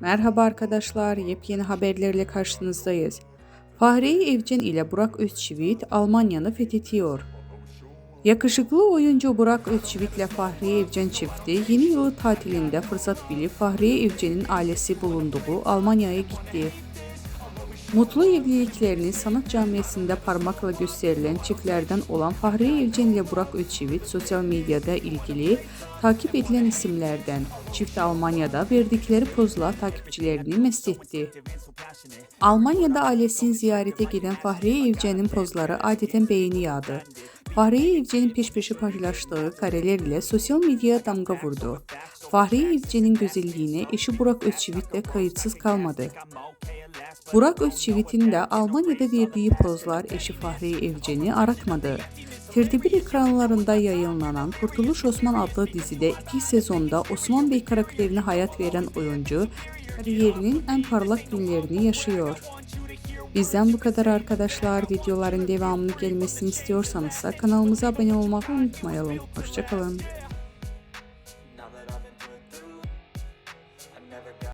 Merhaba arkadaşlar, yepyeni haberlerle karşınızdayız. Fahriye Evcen ile Burak Özçivit Almanya'nı fethediyor. Yakışıklı oyuncu Burak Özçivit ile Fahriye Evcen çifti yeni yıl tatilinde fırsat bilip Fahriye Evcen'in ailesi bulunduğu Almanya'ya gitti. Mutlu evliliklerini sanat camiasında parmakla gösterilen çiftlerden olan Fahriye Evcen ile Burak Özçivit sosyal medyada ilgili takip edilen isimlerden. Çift Almanya'da verdikleri pozla takipçilerini mest etti. Almanya'da ailesini ziyarete giden Fahriye Evcen'in pozları adeten beğeni yağdı. Fahriye Evcen'in peş peşe paylaştığı karelerle sosyal medyaya damga vurdu. Fahriye Evcen'in güzelliğine eşi Burak Özçivit de kayıtsız kalmadı. Burak Özçivit'in de Almanya'da verdiği pozlar eşi Fahri Evcen'i aratmadı. Tertibir ekranlarında yayınlanan Kurtuluş Osman adlı dizide iki sezonda Osman Bey karakterine hayat veren oyuncu kariyerinin en parlak günlerini yaşıyor. Bizden bu kadar arkadaşlar. Videoların devamını gelmesini istiyorsanız kanalımıza abone olmayı unutmayalım. Hoşçakalın.